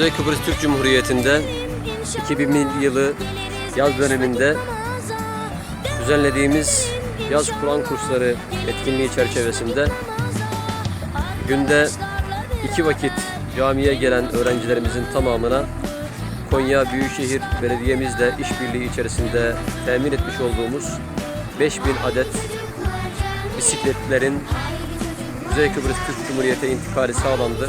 Kuzey Kıbrıs Türk Cumhuriyeti'nde 2000 yılı yaz döneminde düzenlediğimiz yaz Kur'an kursları etkinliği çerçevesinde günde iki vakit camiye gelen öğrencilerimizin tamamına Konya Büyükşehir Belediye'mizle işbirliği içerisinde temin etmiş olduğumuz 5000 adet bisikletlerin Kuzey Kıbrıs Türk Cumhuriyeti'ne intikali sağlandı.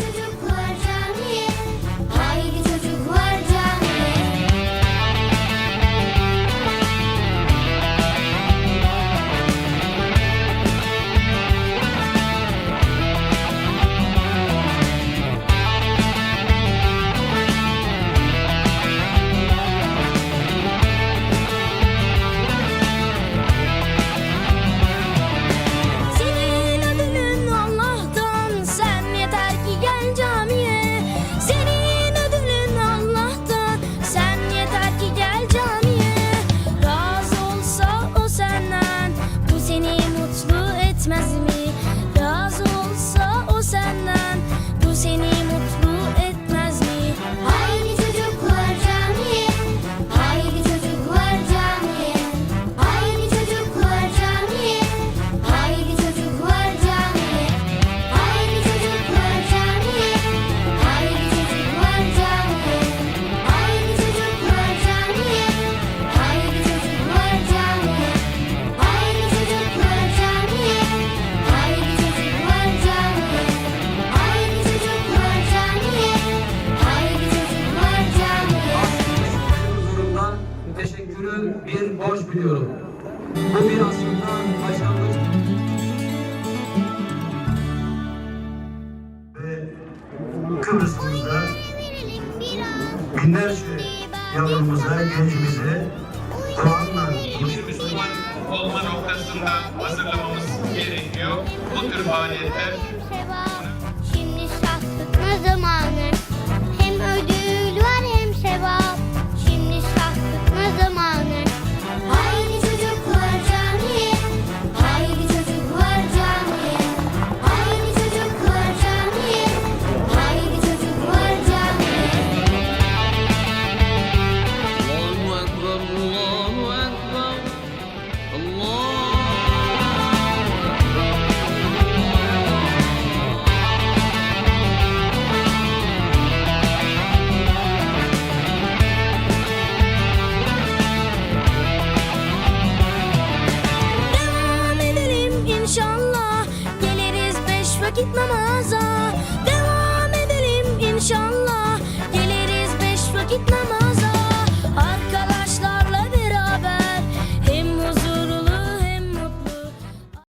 Bir borç biliyorum. Bu bir aslında başlangıç. ve Kıbrıs'ımızda binlerce yavrumuza, gencimize Kur'an'la bir Müslüman olma noktasında hazırlamamız gerekiyor. Bu tür faaliyetler vakit namaza Devam edelim inşallah. Geliriz beş vakit namaza